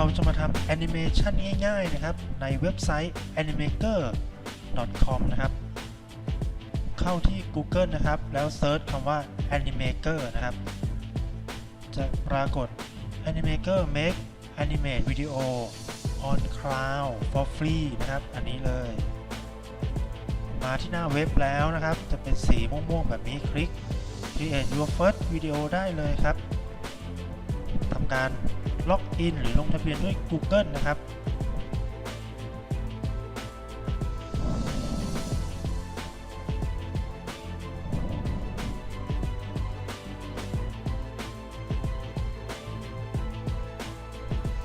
เราจะมาทำแอนิเมชันง่ายๆนะครับ ในเว็บไซต์ animaker.com นะครับ เข้าที่ Google นะครับ แล้วเซิร์ชคำว่า animaker นะครับ จะปรากฏ animaker make animate video on cloud for free นะครับ อันนี้เลย มาที่หน้าเว็บแล้วนะครับ จะเป็นสีม่วงๆแบบนี้คลิก create your first video ได้เลยครับทำการ ล็อกอินหรือลงทะเบียนด้วย Google นะครับ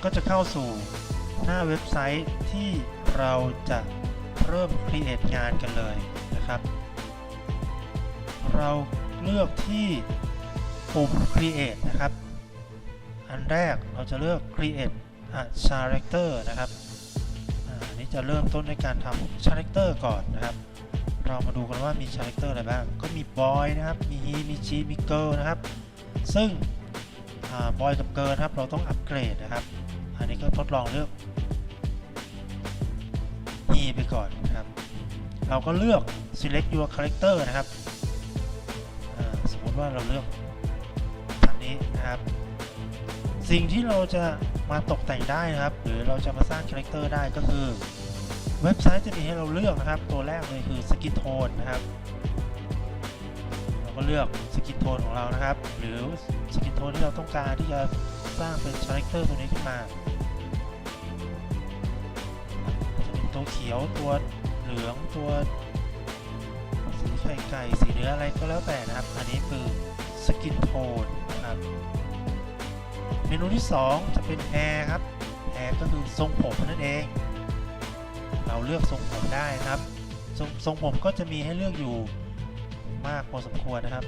ก็จะเข้าสู่หน้าเว็บไซต์ที่เราจะเริ่ม create งานกันเลยนะครับ เราเลือกที่ปุ่ม create นะครับ อันแรกเราจะเลือก create a character นะครับอันนี้จะเริ่มต้นในการทำ character ก่อนนะครับ เรามาดูกันว่ามี character อะไรบ้าง ก็มี boy นะครับ มี he มี she มี girl นะครับ ซึ่งบอยกับเกิร์นะครับ เราต้องอัปเกรดนะครับ อันนี้ก็ทดลองเลือก he ไปก่อนนะครับ เราก็เลือก select your character นะครับ สมมติว่าเราเลือกอันนี้นะครับ สิ่งที่เราจะมาตกแต่งได้นะครับ หรือเราจะมาสร้างคาแรคเตอร์ได้ก็คือ เว็บไซต์จะมีให้เราเลือกนะครับ ตัวแรกเลยคือสกินโทนนะครับเราก็เลือกสกินโทนของเรานะครับ หรือสกินโทนที่เราต้องการที่จะสร้างเป็นคาแรคเตอร์ตัวนี้ขึ้นมาจะเป็นตัวเขียวตัวเหลืองตัวสีไข่ไก่สีเนื้ออะไรก็แล้วแต่นะครับ อันนี้คือสกินโทนนะครับ เมนูที่ 2 จะเป็นแ a ร์ครับแ a ร์ก็คือทรงผมนั่นเอง เราเลือกทรงผมได้นะครับทรงทรงผมก็จะมีให้เลือกอยู่มากพอสมควรนะครับ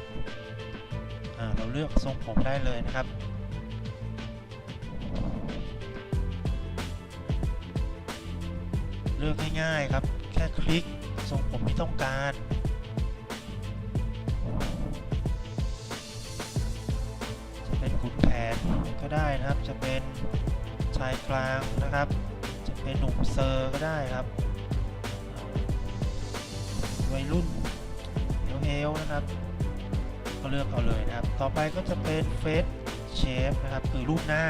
เราเลือกทรงผมได้เลยนะครับ เลือกง่ายๆครับ แค่คลิกทรงผมที่ต้องการ ก็ได้นะครับ จะเป็นชายกลางนะครับ จะเป็นหนุ่มเซอร์ก็ได้ครับ วัยรุ่นเอลนะครับ ก็เลือกเอาเลยนะครับ ต่อไปก็จะเป็นเฟสเชฟนะครับ คือรูปหน้า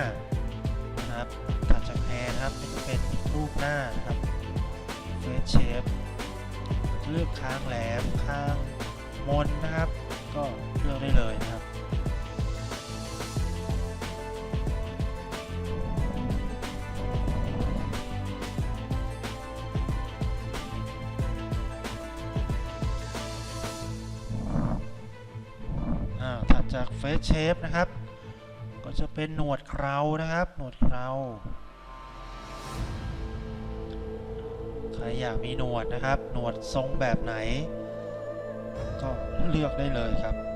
นะครับถัดจากแฮร์นะครับก็จะเป็นรูปหน้านะครับเฟสเชฟเลือกค้างแหลมค้างมนนะครับ ก็เลือกได้เลยนะครับ จากเฟสเชฟนะครับ ก็จะเป็นหนวดเครานะครับ หนวดเคราใครอยากมีหนวดนะครับ หนวดทรงแบบไหน ก็เลือกได้เลยครับ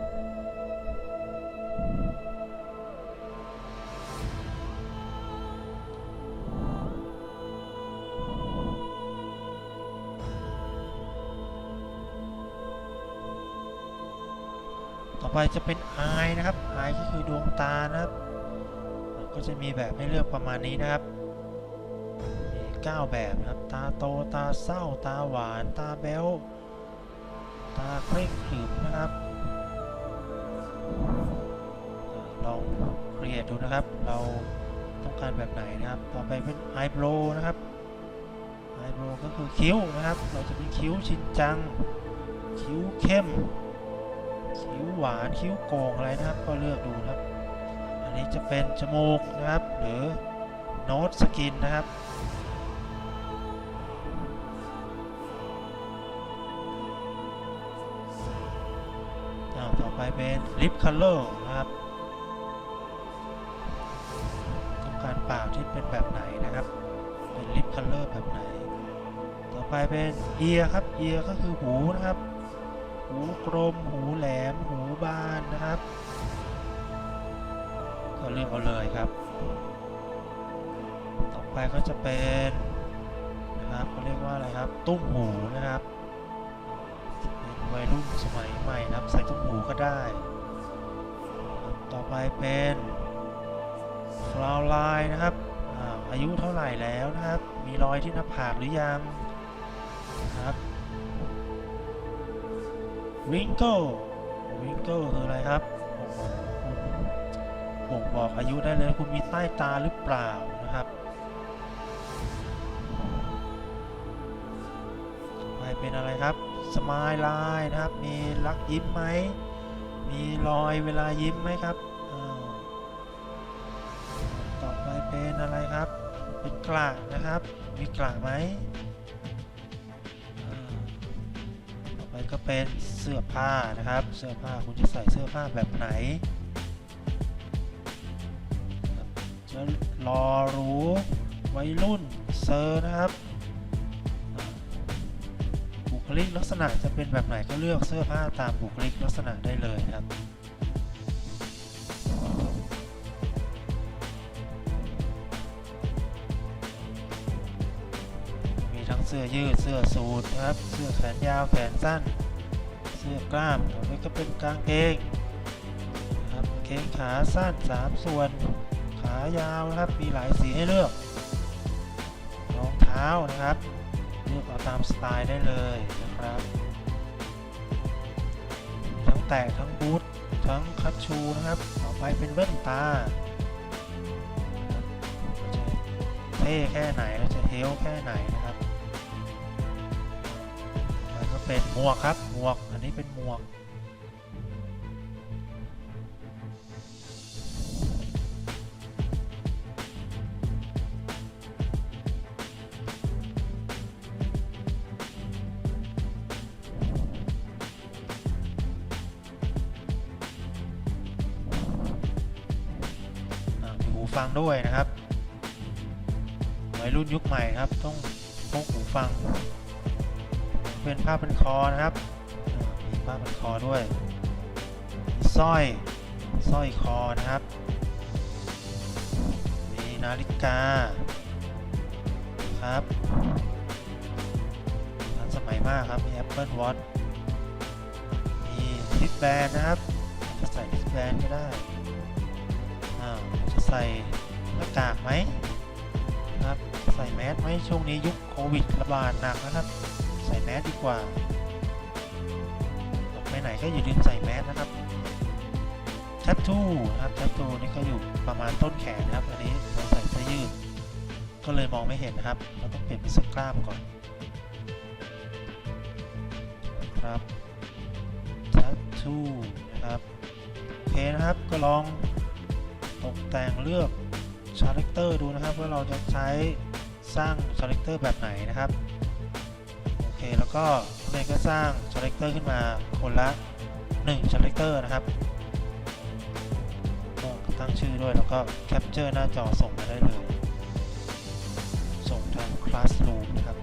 ไปจะเป็น eye นะครับ eye ก็คือดวงตานะครับ ก็จะมีแบบให้เลือกประมาณนี้นะครับมี9แบบนะครับ ตาโตตาเศร้า ตาหวาน ตาแบ๊วตาเคร่งขรึมนะครับ ลองเรียนดูนะครับ เราต้องการแบบไหนนะครับ ต่อไปเป็น eyebrow นะครับ eyebrow ก็คือคิ้วนะครับ เราจะเป็นคิ้วชินจัง คิ้วเข้ม คิ้วหวานคิ้วโกงอะไรนะครับ ก็เลือกดูนะครับ อันนี้จะเป็นจมูกนะครับ หรือโน e สกินนะครับต่อไปเป็นลิปคัลเลอร์นะครับต้องการปากที่เป็นแบบไหนนะครับ เป็นลิปคัลเลอร์แบบไหน ต่อไปเป็นเอียครับเอียก็คือหูนะครับ หูกลม หูแหลม หูบานนะครับก็เลือกเอาเลยครับ ต่อไปก็จะเป็นนะครับเขาเรียกว่าอะไรครับ ตุ้มหูนะครับเป็นวัยรุ่นสมัยใหม่นะครับ ใส่ตุ้มหูก็ได้ ต่อไปเป็นฟลาวไลน์นะครับอาอายุเท่าไหร่แล้วนะครับ มีรอยที่หน้าผากหรือยังนะครับ วิงเกิลวิงเกิลคืออะไรครับบ่งบอกอายุได้เลยคุณมีใต้ตาหรือเปล่านะครับไปเป็นอะไรครับสมายไลน์นะครับ มีลักยิ้มไหม มีรอยเวลายิ้มไหมครับต่อไปเป็นอะไรครับ เป็นกระนะครับ มีกระไหม ไปก็เป็นเสื้อผ้านะครับ เสื้อผ้าคุณจะใส่เสื้อผ้าแบบไหนจะรอรูวัยรุ่นเซอร์นะครับบุคลิกลักษณะจะเป็นแบบไหนก็เลือกเสื้อผ้าตามบุคลิกลักษณะได้เลยครับมีทั้งเสื้อยืดเสื้อสูทครับ สื้อแขนยาวแขนสั้น เสื้อกล้ามต่อไปก็เป็นกางเกงนะครับเกงขาสั้น 3 ส่วน ขายาวนะครับมีหลายสีให้เลือกรองเท้านะครับ เลือกเอาตามสไตล์ได้เลยนะครับ ทั้งแตะทั้งบูททั้งคัชชูนะครับ ต่อไปเป็นแว่นตาเท่แค่ไหนแล้วจะเฮลแค่ไหนนะครับ เป็นหมวกครับหมวก อันนี้เป็นหมวก หูฟังด้วยนะครับวัยรุ่นยุคใหม่ครับ ต้องพกหูฟัง เป็นผ้าพันคอนะครับมีผ้าพันคอด้วยสร้อยสร้อยคอนะครับมีนาฬิกาครับทันสมัยมากครับมี Apple Watch มีทิปแบนนะครับจะใส่ทิปแบนก็ได้อ่าจะใส่หน้ากากไหมครับใส่แมสไหมช่วงนี้ยุคโควิดระบาดหนักนะครับ ส่แมสดีกว่าออกไปไหนก็อย่าลืมใส่แมสนะครับแทททูนะครับแทททูนี่ก็อยู่ประมาณต้นแขนนะครับ อันนี้เราใส่เสื้อยืด ก็เลยมองไม่เห็นนะครับ เราต้องเปลี่ยนเป็นเสื้อกล้ามก่อน ครับแทททูนะครับโอเคนะครับก็ลองตกแต่งเลือกชาแรคเตอร์ดูนะครับว่าเราจะใช้สร้างชาแรคเตอร์แบบไหนนะครับ ก็เมย์ก็สร้างชาแรคเตอร์ขึ้นมาคนละ1ชาแรคเตอร์นะครับตั้งชื่อด้วยแล้วก็แคปเจอร์หน้าจอส่งมาได้เลย ส่งทาง Classroom นะครับ